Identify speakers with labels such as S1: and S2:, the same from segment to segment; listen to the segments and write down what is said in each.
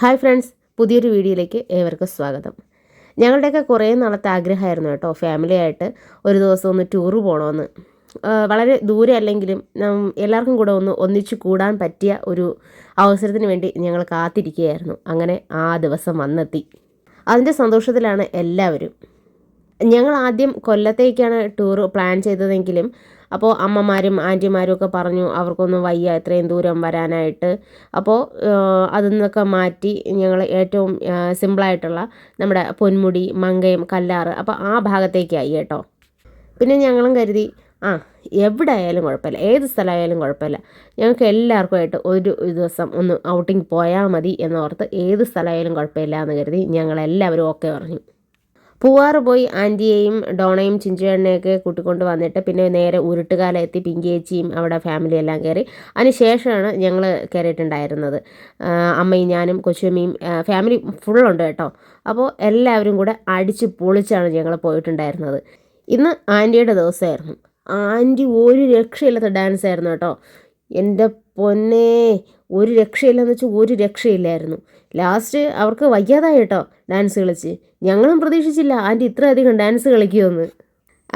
S1: Hi friends പുതിയൊരു വീഡിയോയിലേക്ക് ഏവർക്കും സ്വാഗതം. ഞങ്ങളുടെയൊക്കെ കുറേ നാളത്തെ ആഗ്രഹമായിരുന്നു കേട്ടോ ഫാമിലിയായിട്ട് ഒരു ദിവസം ഒന്ന് ടൂറ് പോകണമെന്ന്. വളരെ ദൂരെ അല്ലെങ്കിലും എല്ലാവർക്കും കൂടെ ഒന്ന് ഒന്നിച്ച് കൂടാൻ പറ്റിയ ഒരു അവസരത്തിന് വേണ്ടി ഞങ്ങൾ കാത്തിരിക്കുകയായിരുന്നു. അങ്ങനെ ആ ദിവസം വന്നെത്തി. അതിന്റെ സന്തോഷത്തിലാണ് എല്ലാവരും. ഞങ്ങൾ ആദ്യം കൊല്ലത്തേക്കാണ് ടൂർ പ്ലാൻ ചെയ്തതെങ്കിലും അപ്പോൾ അമ്മമാരും ആന്റിമാരും ഒക്കെ പറഞ്ഞു അവർക്കൊന്നും വയ്യ ഇത്രയും ദൂരം വരാനായിട്ട്. അപ്പോൾ അതിൽ നിന്നൊക്കെ മാറ്റി ഞങ്ങൾ ഏറ്റവും സിമ്പിളായിട്ടുള്ള നമ്മുടെ പൊന്മുടി മങ്കയം കല്ലാറ് അപ്പോൾ ആ ഭാഗത്തേക്കായി കേട്ടോ. പിന്നെ ഞങ്ങളും കരുതി ആ എവിടെ ആയാലും കുഴപ്പമില്ല ഏത് സ്ഥലമായാലും കുഴപ്പമില്ല. ഞങ്ങൾക്ക് എല്ലാവർക്കുമായിട്ട് ഒരു ദിവസം ഒന്ന് ഔട്ടിങ് പോയാൽ മതി എന്നോർത്ത് ഏത് സ്ഥലമായാലും കുഴപ്പമില്ല എന്ന് കരുതി ഞങ്ങളെല്ലാവരും ഓക്കെ പറഞ്ഞു. പൂവാറ് പോയി ആന്റിയെയും ഡോണയും ചിഞ്ചുവേണ്ണയൊക്കെ കൂട്ടിക്കൊണ്ട് വന്നിട്ട് പിന്നെ നേരെ ഉരുട്ടുകാലം എത്തി പിങ്കിയേച്ചിയും അവിടെ ഫാമിലി എല്ലാം കയറി. അതിന് ശേഷമാണ് ഞങ്ങൾ കയറിയിട്ടുണ്ടായിരുന്നത്. അമ്മയും ഞാനും കൊച്ചുമ്മയും ഫാമിലി ഫുള്ളുണ്ട് കേട്ടോ. അപ്പോൾ എല്ലാവരും കൂടെ അടിച്ച് പൊളിച്ചാണ് ഞങ്ങൾ പോയിട്ടുണ്ടായിരുന്നത്. ഇന്ന് ആന്റിയുടെ ദിവസമായിരുന്നു. ആന്റി ഒരു രക്ഷയില്ലാത്ത ഡാൻസ് ആയിരുന്നു കേട്ടോ. എന്റെ പൊന്നേ ഒരു രക്ഷയില്ലെന്ന് വെച്ചാൽ ഒരു രക്ഷയില്ലായിരുന്നു. ലാസ്റ്റ് അവർക്ക് വയ്യാതായി കേട്ടോ ഡാൻസ് കളിച്ച്. ഞങ്ങളും പ്രതീക്ഷിച്ചില്ല ആന്റി ഇത്രയധികം ഡാൻസ് കളിക്കുമെന്ന്.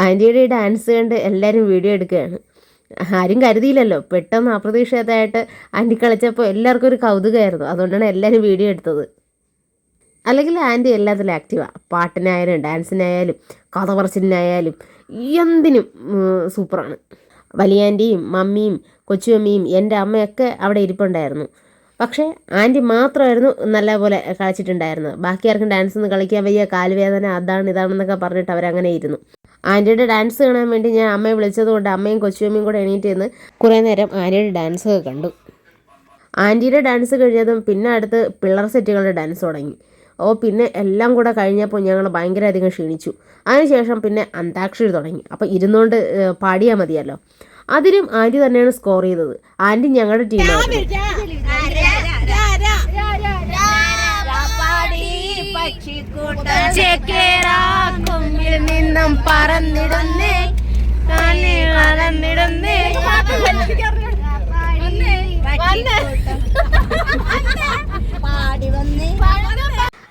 S1: ആന്റിയുടെ ഡാൻസ് കണ്ട് എല്ലാവരും വീഡിയോ എടുക്കുകയാണ്. ആരും കരുതിയില്ലല്ലോ പെട്ടെന്ന് അപ്രതീക്ഷിതമായിട്ട് ആന്റി കളിച്ചപ്പോൾ എല്ലാവർക്കും ഒരു കൗതുകമായിരുന്നു. അതുകൊണ്ടാണ് എല്ലാവരും വീഡിയോ എടുത്തത്. അല്ലെങ്കിൽ ആന്റി എല്ലാത്തിലും ആക്റ്റീവാണ് പാട്ടിനായാലും ഡാൻസിനായാലും കഥ പറച്ചിലിനായാലും എന്തിനും സൂപ്പറാണ് വലിയ ആന്റിയും മമ്മിയും കൊച്ചുമമ്മിയും എന്റെ അമ്മയൊക്കെ അവിടെ ഇരിപ്പുണ്ടായിരുന്നു. പക്ഷേ ആന്റി മാത്രമായിരുന്നു നല്ലപോലെ കളിച്ചിട്ടുണ്ടായിരുന്നത്. ബാക്കി ആർക്കും ഡാൻസ് ഒന്നും കളിക്കാൻ വയ്യ കാലുവേദന അതാണ് ഇതാണെന്നൊക്കെ പറഞ്ഞിട്ട് അവരങ്ങനെ ഇരുന്നു. ആന്റിയുടെ ഡാൻസ് കാണാൻ വേണ്ടി ഞാൻ അമ്മയെ വിളിച്ചതുകൊണ്ട് അമ്മയും കൊച്ചുമ്മയും കൂടെ എണീറ്റ് നിന്ന് കുറേ നേരം ആന്റിയുടെ ഡാൻസ് കണ്ടു. ആന്റിയുടെ ഡാൻസ് കഴിഞ്ഞതും പിന്നെ അടുത്ത് പിള്ളർ സെറ്റുകളുടെ ഡാൻസ് തുടങ്ങി. ഓ പിന്നെ എല്ലാം കൂടെ കഴിഞ്ഞപ്പോൾ ഞങ്ങൾ ഭയങ്കര അധികം ക്ഷീണിച്ചു. അതിനുശേഷം പിന്നെ അന്താക്ഷരി തുടങ്ങി. അപ്പോൾ ഇരുന്നുകൊണ്ട് പാടിയാൽ മതിയല്ലോ. അതിലും ആന്റി തന്നെയാണ് സ്കോർ ചെയ്തത്. ആന്റി ഞങ്ങളുടെ
S2: ടീമാണ് നിന്നും പറന്നിടുന്നേ. പറന്നിടുന്നേ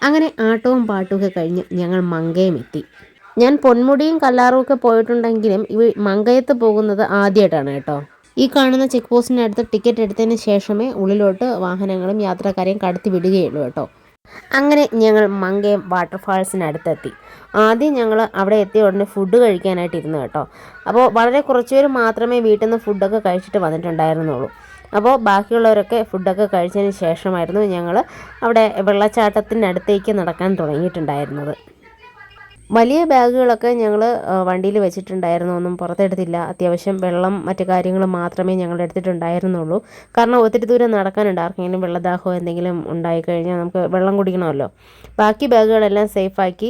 S1: അങ്ങനെ ആട്ടവും പാട്ടുമൊക്കെ കഴിഞ്ഞ് ഞങ്ങൾ മങ്കയം എത്തി. ഞാൻ പൊന്മുടിയും കല്ലാറും ഒക്കെ പോയിട്ടുണ്ടെങ്കിലും ഈ മങ്കയത്ത് പോകുന്നത് ആദ്യമായിട്ടാണ് കേട്ടോ. ഈ കാണുന്ന ചെക്ക് പോസ്റ്റിനടുത്ത് ടിക്കറ്റ് എടുത്തതിന് ശേഷമേ ഉള്ളിലോട്ട് വാഹനങ്ങളും യാത്രക്കാരെയും കടത്തി വിടുകയുള്ളൂ കേട്ടോ. അങ്ങനെ ഞങ്ങൾ മങ്കയം വാട്ടർഫാൾസിനടുത്തെത്തി. ആദ്യം ഞങ്ങൾ അവിടെ എത്തിയ ഉടനെ ഫുഡ് കഴിക്കാനായിട്ട് ഇരുന്നു കേട്ടോ. അപ്പോൾ വളരെ കുറച്ച് പേര് മാത്രമേ വീട്ടിൽ നിന്ന് ഫുഡൊക്കെ കഴിച്ചിട്ട് വന്നിട്ടുണ്ടായിരുന്നുള്ളൂ. അപ്പോൾ ബാക്കിയുള്ളവരൊക്കെ ഫുഡൊക്കെ കഴിച്ചതിന് ശേഷമായിരുന്നു ഞങ്ങൾ അവിടെ വെള്ളച്ചാട്ടത്തിനടുത്തേക്ക് നടക്കാൻ തുടങ്ങിയിട്ടുണ്ടായിരുന്നത്. വലിയ ബാഗുകളൊക്കെ ഞങ്ങൾ വണ്ടിയിൽ വെച്ചിട്ടുണ്ടായിരുന്നു. ഒന്നും പുറത്തെടുത്തില്ല. അത്യാവശ്യം വെള്ളം മറ്റു കാര്യങ്ങൾ മാത്രമേ ഞങ്ങൾ എടുത്തിട്ടുണ്ടായിരുന്നുള്ളൂ കാരണം ഒത്തിരി ദൂരം നടക്കാനുണ്ട്. ആർക്കെങ്കിലും വെള്ളദാഹമോ എന്തെങ്കിലും ഉണ്ടായിക്കഴിഞ്ഞാൽ നമുക്ക് വെള്ളം കുടിക്കണമല്ലോ. ബാക്കി ബാഗുകളെല്ലാം സേഫാക്കി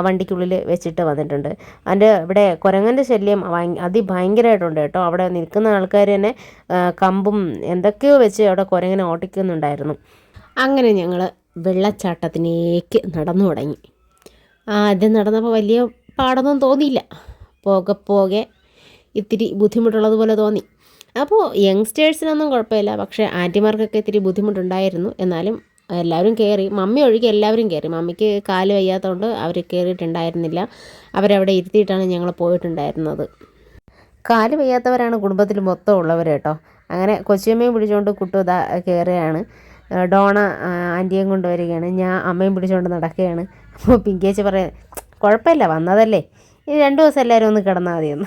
S1: വണ്ടിക്കുള്ളിൽ വെച്ചിട്ട് വന്നിട്ടുണ്ട്. അതിന്റെ ഇവിടെ കുരങ്ങന്റെ ശല്യം ഭയ- അതിഭയങ്കരമായിട്ടുണ്ട് കേട്ടോ. അവിടെ നിൽക്കുന്ന ആൾക്കാർ തന്നെ കമ്പും എന്തൊക്കെയോ വെച്ച് അവിടെ കുരങ്ങനെ ഓട്ടിക്കുന്നുണ്ടായിരുന്നു അങ്ങനെ ഞങ്ങൾ വെള്ളച്ചാട്ടത്തിലേക്ക് നടന്നു തുടങ്ങി. ആദ്യം നടന്നപ്പോൾ വലിയ പാടൊന്നും തോന്നിയില്ല. പോകെ പോകെ ഇത്തിരി ബുദ്ധിമുട്ടുള്ളതുപോലെ തോന്നി. അപ്പോൾ യങ്സ്റ്റേഴ്സിനൊന്നും കുഴപ്പമില്ല. പക്ഷേ ആന്റിമാർക്കൊക്കെ ഇത്തിരി ബുദ്ധിമുട്ടുണ്ടായിരുന്നു. എന്നാലും എല്ലാവരും കയറി മമ്മി ഒഴികെ എല്ലാവരും കയറി മമ്മിക്ക് കാൽ വയ്യാത്തതുകൊണ്ട് അവർ കയറിയിട്ടുണ്ടായിരുന്നില്ല അവരവിടെ ഇരുത്തിയിട്ടാണ് ഞങ്ങൾ പോയിട്ടുണ്ടായിരുന്നത്. കാൽ വയ്യാത്തവരാണ് കുടുംബത്തിൽ മൊത്തം ഉള്ളവർ കേട്ടോ. അങ്ങനെ കൊച്ചിയമ്മയും പിടിച്ചുകൊണ്ട് കുട്ടു കയറുകയാണ് ഡോണ ആന്റിയും കൊണ്ട് വരികയാണ്. ഞാൻ അമ്മയും പിടിച്ചുകൊണ്ട് നടക്കുകയാണ്. അപ്പോൾ പിങ്കേച്ചി പറയാൻ കുഴപ്പമില്ല വന്നതല്ലേ. ഇനി രണ്ട് ദിവസം എല്ലാവരും ഒന്ന് കിടന്നാൽ മതിയെന്ന്.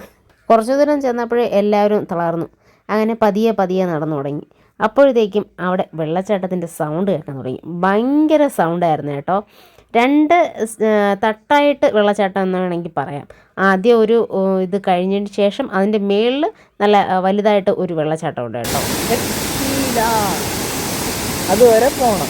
S1: കുറച്ചു ദൂരം ചെന്നപ്പോഴേ എല്ലാവരും തളർന്നു. അങ്ങനെ പതിയെ പതിയെ നടന്നു തുടങ്ങി. അപ്പോഴത്തേക്കും അവിടെ വെള്ളച്ചാട്ടത്തിന്റെ സൗണ്ട് കേൾക്കാൻ തുടങ്ങി. ഭയങ്കര സൗണ്ടായിരുന്നു കേട്ടോ. രണ്ട് തട്ടായിട്ട് വെള്ളച്ചാട്ടം എന്ന് വേണമെങ്കിൽ പറയാം. ആദ്യം ഒരു ഇത് കഴിഞ്ഞതിന് ശേഷം അതിന്റെ മേളിൽ നല്ല വലുതായിട്ട് ഒരു വെള്ളച്ചാട്ടം ഉണ്ട് കേട്ടോ.
S3: അതുവരെ പോണം.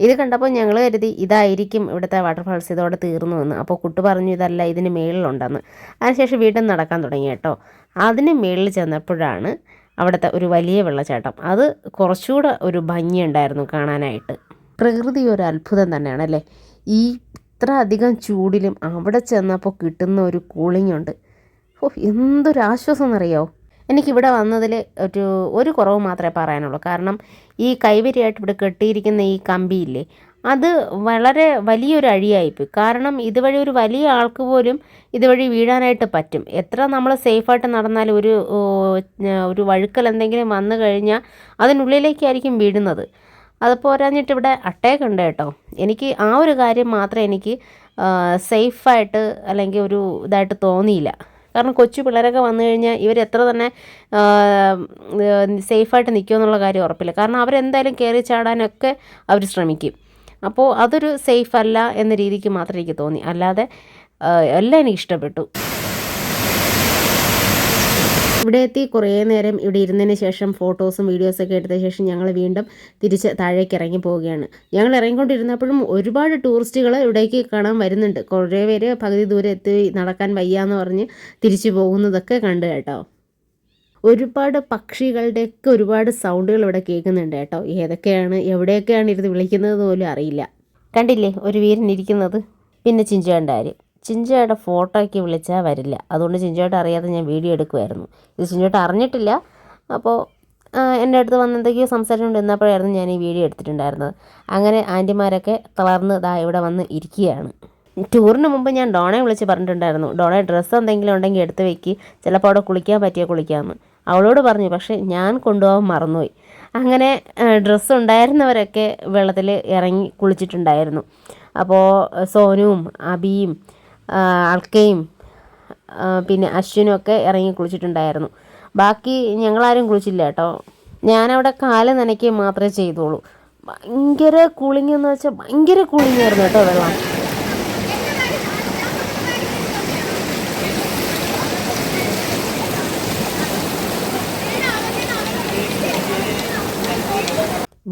S1: ഇത് കണ്ടപ്പോൾ ഞങ്ങൾ കരുതി ഇതായിരിക്കും ഇവിടുത്തെ വാട്ടർഫാൾസ് ഇതോടെ തീർന്നു എന്ന്. അപ്പോൾ കുട്ടു പറഞ്ഞു ഇതല്ല ഇതിന് മേളിലുണ്ടെന്ന്. അതിനുശേഷം വീണ്ടും നടക്കാൻ തുടങ്ങി കേട്ടോ. അതിന് മേളിൽ ചെന്നപ്പോഴാണ് അവിടുത്തെ ഒരു വലിയ വെള്ളച്ചാട്ടം. അത് കുറച്ചുകൂടെ ഒരു ഭംഗിയുണ്ടായിരുന്നു കാണാനായിട്ട്. പ്രകൃതി ഒരു അത്ഭുതം തന്നെയാണ് അല്ലേ? ഈ ഇത്ര അധികം ചൂടിലും അവിടെ ചെന്നപ്പോൾ കിട്ടുന്ന ഒരു കൂളിംഗ് ഉണ്ട്. ഓ എന്തൊരു ആശ്വാസം എന്നറിയോ എനിക്കിവിടെ വന്നതിൽ ഒരു ഒരു കുറവ് മാത്രമേ പറയാനുള്ളൂ. കാരണം ഈ കൈവരിയായിട്ട് ഇവിടെ കെട്ടിയിരിക്കുന്ന ഈ കമ്പിയില്ലേ അത് വളരെ വലിയൊരു അഴിയായിപ്പോയി. കാരണം ഇതുവഴി ഒരു വലിയ ആൾക്ക് പോലും ഇതുവഴി വീഴാനായിട്ട് പറ്റും. എത്ര നമ്മൾ സേഫായിട്ട് നടന്നാലും ഒരു ഒരു വഴുക്കൽ എന്തെങ്കിലും വന്നു കഴിഞ്ഞാൽ അതിനുള്ളിലേക്കായിരിക്കും വീഴുന്നത്. അത് പോരാഞ്ഞിട്ട് ഇവിടെ അട്ടയൊക്കെ ഉണ്ട് കേട്ടോ. എനിക്ക് ആ ഒരു കാര്യം മാത്രമേ എനിക്ക് സേഫായിട്ട് അല്ലെങ്കിൽ ഒരു ഇതായിട്ട് തോന്നിയില്ല. കാരണം കൊച്ചു പിള്ളേരൊക്കെ വന്നു കഴിഞ്ഞാൽ ഇവർ എത്ര തന്നെ സേഫായിട്ട് നിൽക്കുമെന്നുള്ള കാര്യം ഉറപ്പില്ല. കാരണം അവരെന്തായാലും കയറി ചാടാനൊക്കെ അവർ ശ്രമിക്കും. അപ്പോൾ അതൊരു സേഫ് അല്ല എന്ന രീതിക്ക് മാത്രം എനിക്ക് തോന്നി. അല്ലാതെ എല്ലാം എനിക്ക് ഇഷ്ടപ്പെട്ടു. ഇവിടെ എത്തി കുറേ നേരം ഇവിടെ ഇരുന്നതിന് ശേഷം ഫോട്ടോസും വീഡിയോസൊക്കെ എടുത്ത ശേഷം ഞങ്ങൾ വീണ്ടും തിരിച്ച് താഴേക്ക് ഇറങ്ങി പോവുകയാണ്. ഞങ്ങൾ ഇറങ്ങിക്കൊണ്ടിരുന്നപ്പോഴും ഒരുപാട് ടൂറിസ്റ്റുകൾ ഇവിടേക്ക് കാണാൻ വരുന്നുണ്ട്. കുറേ പേര് പകുതി ദൂരെ എത്തി നടക്കാൻ വയ്യാന്ന് പറഞ്ഞ് തിരിച്ചു പോകുന്നതൊക്കെ കണ്ടു കേട്ടോ. ഒരുപാട് പക്ഷികളുടെയൊക്കെ ഒരുപാട് സൗണ്ടുകൾ ഇവിടെ കേൾക്കുന്നുണ്ട് കേട്ടോ. ഏതൊക്കെയാണ് എവിടെയൊക്കെയാണ് ഇരുന്ന് വിളിക്കുന്നത് പോലും അറിയില്ല. കണ്ടില്ലേ ഒരു വീരനിരിക്കുന്നത് പിന്നെ ചിഞ്ചുവേണ്ടാര്. ചിഞ്ചുവേട്ട ഫോട്ടോയ്ക്ക് വിളിച്ചാൽ വരില്ല. അതുകൊണ്ട് ചിഞ്ചയോട്ട് അറിയാതെ ഞാൻ വീഡിയോ എടുക്കുമായിരുന്നു ഇത് ചിഞ്ചുവേട്ട അറിഞ്ഞിട്ടില്ല. അപ്പോൾ എന്റെ അടുത്ത് വന്ന് എന്തൊക്കെയോ സംസാരിച്ചുകൊണ്ട് നിന്നപ്പോഴായിരുന്നു ഞാൻ ഈ വീഡിയോ എടുത്തിട്ടുണ്ടായിരുന്നത്. അങ്ങനെ ആന്റിമാരൊക്കെ തളർന്ന് ഇതാ ഇവിടെ വന്ന് ഇരിക്കുകയാണ്. ടൂറിന് മുമ്പ് ഞാൻ ഡോണയെ വിളിച്ച് പറഞ്ഞിട്ടുണ്ടായിരുന്നു. ഡോണെ ഡ്രസ്സ് എന്തെങ്കിലും ഉണ്ടെങ്കിൽ എടുത്ത് വെക്ക്. ചിലപ്പോൾ അവിടെ കുളിക്കാൻ പറ്റിയ കുളിക്കാമെന്ന് അവളോട് പറഞ്ഞു പക്ഷേ ഞാൻ കൊണ്ടുപോകാൻ മറന്നുപോയി. അങ്ങനെ ഡ്രസ്സ് ഉണ്ടായിരുന്നവരൊക്കെ വെള്ളത്തിൽ ഇറങ്ങി കുളിച്ചിട്ടുണ്ടായിരുന്നു. അപ്പോൾ സോനുവും അബിയും അൾക്കയും പിന്നെ അശ്വിനും ഒക്കെ ഇറങ്ങി കുളിച്ചിട്ടുണ്ടായിരുന്നു. ബാക്കി ഞങ്ങളാരും കുളിച്ചില്ല കേട്ടോ. ഞാനവിടെ കാൽ നനയ്ക്കുക മാത്രമേ ചെയ്തോളൂ ഭയങ്കര കൂളിംഗ് എന്ന് വെച്ചാൽ ഭയങ്കര കൂളിംഗ് ആയിരുന്നു കേട്ടോ വെള്ളം.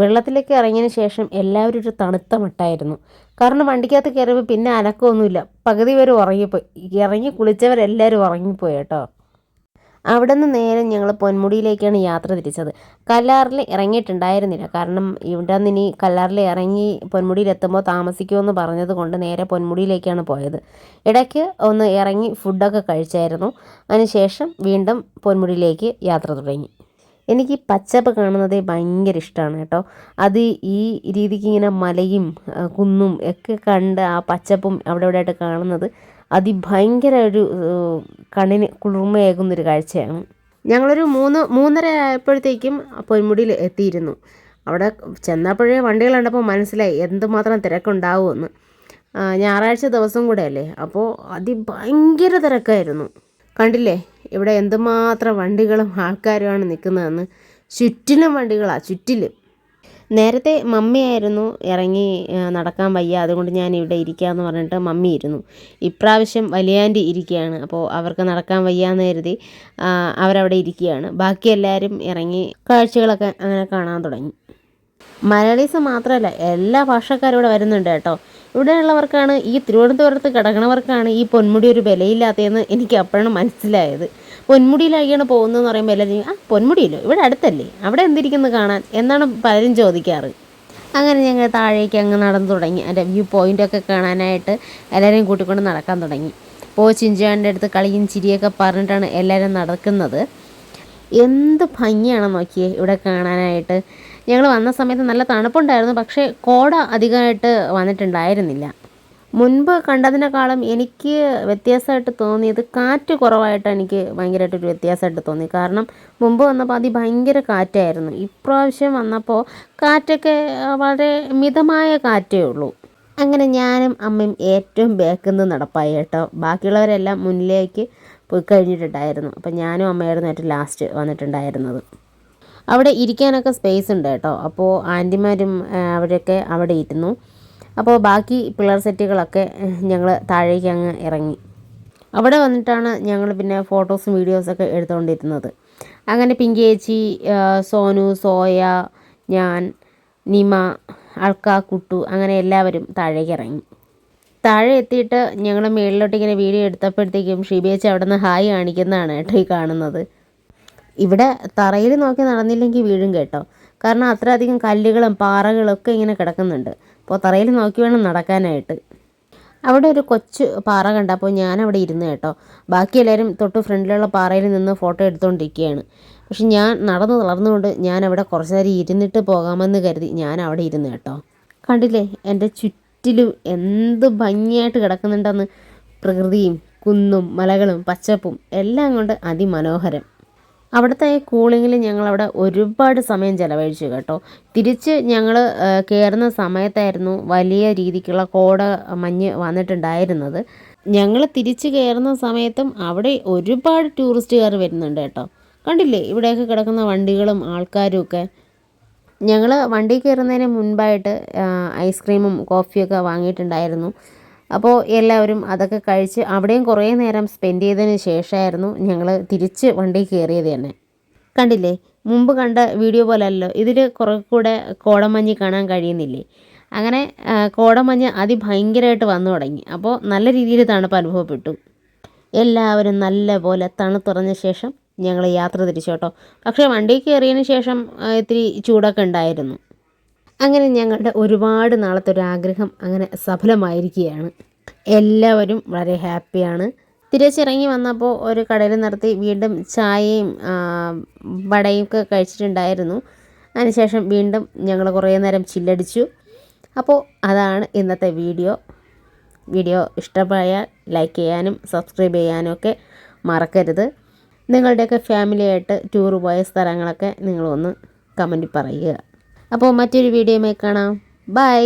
S1: വെള്ളത്തിലേക്ക് ഇറങ്ങിയതിന് ശേഷം എല്ലാവരും ഒരു തണുത്ത മട്ടായിരുന്നു. കാരണം വണ്ടിക്കകത്ത് കയറിയപ്പോൾ പിന്നെ അനക്കമൊന്നുമില്ല. പകുതി പേര് ഉറങ്ങിപ്പോയി. ഇറങ്ങി കുളിച്ചവരെല്ലാവരും ഉറങ്ങിപ്പോയി കേട്ടോ. അവിടെ നിന്ന് നേരെ ഞങ്ങൾ പൊന്മുടിയിലേക്കാണ് യാത്ര തിരിച്ചത്. കല്ലാറിൽ ഇറങ്ങിയിട്ടുണ്ടായിരുന്നില്ല. കാരണം ഇവിടെ നിന്ന് ഇനി കല്ലാറിൽ ഇറങ്ങി പൊന്മുടിയിലെത്തുമ്പോൾ താമസിക്കുമെന്ന് പറഞ്ഞത് കൊണ്ട് നേരെ പൊന്മുടിയിലേക്കാണ് പോയത്. ഇടയ്ക്ക് ഒന്ന് ഇറങ്ങി ഫുഡൊക്കെ കഴിച്ചായിരുന്നു. അതിനുശേഷം വീണ്ടും പൊന്മുടിയിലേക്ക് യാത്ര തുടങ്ങി. എനിക്ക് ഈ പച്ചപ്പ് കാണുന്നത് ഭയങ്കര ഇഷ്ടമാണ് കേട്ടോ. അത് ഈ രീതിക്ക് ഇങ്ങനെ മലയും കുന്നും ഒക്കെ കണ്ട് ആ പച്ചപ്പും അവിടെ ഇവിടെ ആയിട്ട് കാണുന്നത് അതിഭയങ്കര ഒരു കണ്ണിന് കുളിർമയേകുന്നൊരു കാഴ്ചയാണ്. ഞങ്ങളൊരു മൂന്ന് മൂന്നര ആയപ്പോഴത്തേക്കും പൊന്മുടിയിൽ എത്തിയിരുന്നു. അവിടെ ചെന്നപ്പോഴേ വണ്ടികൾ കണ്ടപ്പോൾ മനസ്സിലായി എന്തുമാത്രം തിരക്കുണ്ടാവുമെന്ന്. ഞായറാഴ്ച ദിവസം കൂടെ അല്ലേ അപ്പോൾ അതിഭയങ്കര തിരക്കായിരുന്നു. കണ്ടില്ലേ? ഇവിടെ എന്തുമാത്രം വണ്ടികളും ആൾക്കാരുമാണ് നിൽക്കുന്നതെന്ന്. ചുറ്റിലും വണ്ടികളാണ് ചുറ്റിലും. നേരത്തെ മമ്മിയായിരുന്നു ഇറങ്ങി നടക്കാൻ വയ്യ. അതുകൊണ്ട് ഞാൻ ഇവിടെ ഇരിക്കാമെന്ന് പറഞ്ഞിട്ട് മമ്മി ഇരുന്നു. ഇപ്രാവശ്യം വലിയാന്റെ ഇരിക്കുകയാണ്. അപ്പോൾ അവർക്ക് നടക്കാൻ വയ്യാന്ന് കരുതി അവരവിടെ ഇരിക്കുകയാണ്. ബാക്കി എല്ലാവരും ഇറങ്ങി കാഴ്ചകളൊക്കെ അങ്ങനെ കാണാൻ തുടങ്ങി. മലയാളീസ് മാത്രമല്ല എല്ലാ ഭാഷക്കാരും ഇവിടെ വരുന്നുണ്ട് കേട്ടോ. ഇവിടെയുള്ളവർക്കാണ് ഈ തിരുവനന്തപുരത്ത് കിടക്കണവർക്കാണ് ഈ പൊന്മുടി ഒരു വിലയില്ലാത്തതെന്ന് എനിക്ക് അപ്പോഴാണ് മനസ്സിലായത്. പൊന്മുടിയിലാക്കിയാണ് പോകുന്നതെന്ന് പറയുമ്പോൾ എല്ലാവരും ആ പൊന്മുടിയിലോ ഇവിടെ അടുത്തല്ലേ? അവിടെ എന്തിരിക്കുന്നു കാണാൻ? എന്നാണ് പലരും ചോദിക്കാറ്. അങ്ങനെ ഞങ്ങൾ താഴേക്ക് അങ്ങ് നടന്നു തുടങ്ങി. എന്റെ വ്യൂ പോയിന്റൊക്കെ കാണാനായിട്ട് എല്ലാവരെയും കൂട്ടിക്കൊണ്ട് നടക്കാൻ തുടങ്ങി. പോ ചിഞ്ചാന്റെ അടുത്ത് കളിയും ചിരിയൊക്കെ പറഞ്ഞിട്ടാണ് എല്ലാവരും നടക്കുന്നത്. എന്ത് ഭംഗിയാണ് നോക്കിയേ ഇവിടെ കാണാനായിട്ട്. ഞങ്ങൾ വന്ന സമയത്ത് നല്ല തണുപ്പുണ്ടായിരുന്നു പക്ഷേ കോട അധികമായിട്ട് വന്നിട്ടുണ്ടായിരുന്നില്ല. മുൻപ് കണ്ടതിനേക്കാളും എനിക്ക് വ്യത്യാസമായിട്ട് തോന്നിയത് കാറ്റ് കുറവായിട്ട് എനിക്ക് ഭയങ്കരമായിട്ടൊരു വ്യത്യാസമായിട്ട് തോന്നി കാരണം മുമ്പ് വന്നപ്പോൾ അതി ഭയങ്കര കാറ്റായിരുന്നു. ഇപ്രാവശ്യം വന്നപ്പോൾ കാറ്റൊക്കെ വളരെ മിതമായ കാറ്റേ ഉള്ളൂ. അങ്ങനെ ഞാനും അമ്മയും ഏറ്റവും ബാക്കിൽ നിന്ന് നടപ്പായി കേട്ടോ. ബാക്കിയുള്ളവരെല്ലാം മുന്നിലേക്ക് പോയി കഴിഞ്ഞിട്ടുണ്ടായിരുന്നു. അപ്പം ഞാനും അമ്മയായിരുന്നു ഏറ്റവും ലാസ്റ്റ് വന്നിട്ടുണ്ടായിരുന്നത്. അവിടെ ഇരിക്കാനൊക്കെ സ്പേസ് ഉണ്ട് കേട്ടോ. അപ്പോൾ ആന്റിമാരും അവരൊക്കെ അവിടെ ഇരുന്നു. അപ്പോൾ ബാക്കി പിള്ളേർ സെറ്റുകളൊക്കെ ഞങ്ങൾ താഴേക്ക് അങ്ങ് ഇറങ്ങി. അവിടെ വന്നിട്ടാണ് ഞങ്ങൾ പിന്നെ ഫോട്ടോസും വീഡിയോസൊക്കെ എടുത്തുകൊണ്ടിരുന്നത് അങ്ങനെ പിങ്കി ചേച്ചി സോനു സോയ ഞാൻ നിമ അൾക്ക കുട്ടു അങ്ങനെ എല്ലാവരും താഴേക്ക് ഇറങ്ങി. താഴെ എത്തിയിട്ട് ഞങ്ങൾ മുകളിലോട്ട് ഇങ്ങനെ വീഡിയോ എടുത്തപ്പോഴത്തേക്കും ഷിബേച്ച് അവിടെ നിന്ന് ഹായ് കാണിക്കുന്നതാണ് കേട്ടോ ഈ കാണുന്നത്. ഇവിടെ തറയിൽ നോക്കി നടന്നില്ലെങ്കിൽ വീഴും കേട്ടോ. കാരണം അത്രയധികം കല്ലുകളും പാറകളും ഒക്കെ ഇങ്ങനെ കിടക്കുന്നുണ്ട്. അപ്പോൾ തറയിൽ നോക്കി വേണം നടക്കാനായിട്ട്. അവിടെ ഒരു കൊച്ചു പാറ കണ്ടപ്പോൾ ഞാൻ അവിടെ ഇരുന്ന് കേട്ടോ. ബാക്കി എല്ലാവരും തൊട്ട് ഫ്രണ്ടിലുള്ള പാറയിൽ നിന്ന് ഫോട്ടോ എടുത്തുകൊണ്ടിരിക്കുകയാണ് പക്ഷെ ഞാൻ നടന്നു തളർന്നുകൊണ്ട് ഞാൻ അവിടെ കുറച്ച് നേരം ഇരുന്നിട്ട് പോകാമെന്ന് കരുതി ഞാൻ അവിടെ ഇരുന്ന് കേട്ടോ. കണ്ടില്ലേ? എന്റെ ചുറ്റിലും എന്ത് ഭംഗിയായിട്ട് കിടക്കുന്നുണ്ടെന്ന്. പ്രകൃതിയും കുന്നും മലകളും പച്ചപ്പും എല്ലാം കൊണ്ട് അതിമനോഹരം. അവിടുത്തെ കൂളിങ്ങിൽ ഞങ്ങളവിടെ ഒരുപാട് സമയം ചിലവഴിച്ചു കേട്ടോ. തിരിച്ച് ഞങ്ങൾ കയറുന്ന സമയത്തായിരുന്നു വലിയ രീതിക്കുള്ള കോട മഞ്ഞ് വന്നിട്ടുണ്ടായിരുന്നത്. ഞങ്ങൾ തിരിച്ച് കയറുന്ന സമയത്തും അവിടെ ഒരുപാട് ടൂറിസ്റ്റുകാർ വരുന്നുണ്ട് കേട്ടോ. കണ്ടില്ലേ? ഇവിടെയൊക്കെ കിടക്കുന്ന വണ്ടികളും ആൾക്കാരും ഒക്കെ. ഞങ്ങൾ വണ്ടി കയറുന്നതിന് മുൻപായിട്ട് ഐസ്ക്രീമും കോഫിയൊക്കെ വാങ്ങിയിട്ടുണ്ടായിരുന്നു. അപ്പോൾ എല്ലാവരും അതൊക്കെ കഴിച്ച് അവിടെയും കുറേ നേരം സ്പെൻഡ് ചെയ്തതിന് ശേഷമായിരുന്നു ഞങ്ങൾ തിരിച്ച് വണ്ടി കയറിയത് തന്നെ. കണ്ടില്ലേ? മുമ്പ് കണ്ട വീഡിയോ പോലല്ലോ ഇതിൽ കുറേ കൂടെ കോടമഞ്ഞ് കാണാൻ കഴിയുന്നില്ലേ? അങ്ങനെ കോടമഞ്ഞ് അതിഭയങ്കരമായിട്ട് വന്നു തുടങ്ങി. അപ്പോൾ നല്ല രീതിയിൽ തണുപ്പ് അനുഭവപ്പെട്ടു. എല്ലാവരും നല്ല പോലെ തണുത്തുറഞ്ഞ ശേഷം ഞങ്ങൾ യാത്ര തിരിച്ചു കേട്ടോ. പക്ഷേ വണ്ടി കയറിയതിന് ശേഷം ഇത്തിരി ചൂടൊക്കെ ഉണ്ടായിരുന്നു. അങ്ങനെ ഞങ്ങളുടെ ഒരുപാട് നാളത്തെ ഒരു ആഗ്രഹം അങ്ങനെ സഫലമായിരിക്കുകയാണ്. എല്ലാവരും വളരെ ഹാപ്പിയാണ്. തിരിച്ചിറങ്ങി വന്നപ്പോൾ ഒരു കടയിൽ നിർത്തി വീണ്ടും ചായയും വടയും ഒക്കെ കഴിച്ചിട്ടുണ്ടായിരുന്നു. അതിനുശേഷം വീണ്ടും ഞങ്ങൾ കുറേ നേരം ചില്ലടിച്ചു. അപ്പോൾ അതാണ് ഇന്നത്തെ വീഡിയോ. വീഡിയോ ഇഷ്ടമായാൽ ലൈക്ക് ചെയ്യാനും സബ്സ്ക്രൈബ് ചെയ്യാനും ഒക്കെ മറക്കരുത്. നിങ്ങളുടെയൊക്കെ ഫാമിലിയായിട്ട് ടൂർ പോയ സ്ഥലങ്ങളൊക്കെ നിങ്ങളൊന്ന് കമന്റ് പറയുക. അപ്പോൾ മറ്റൊരു വീഡിയോയുമായി കാണാം. ബൈ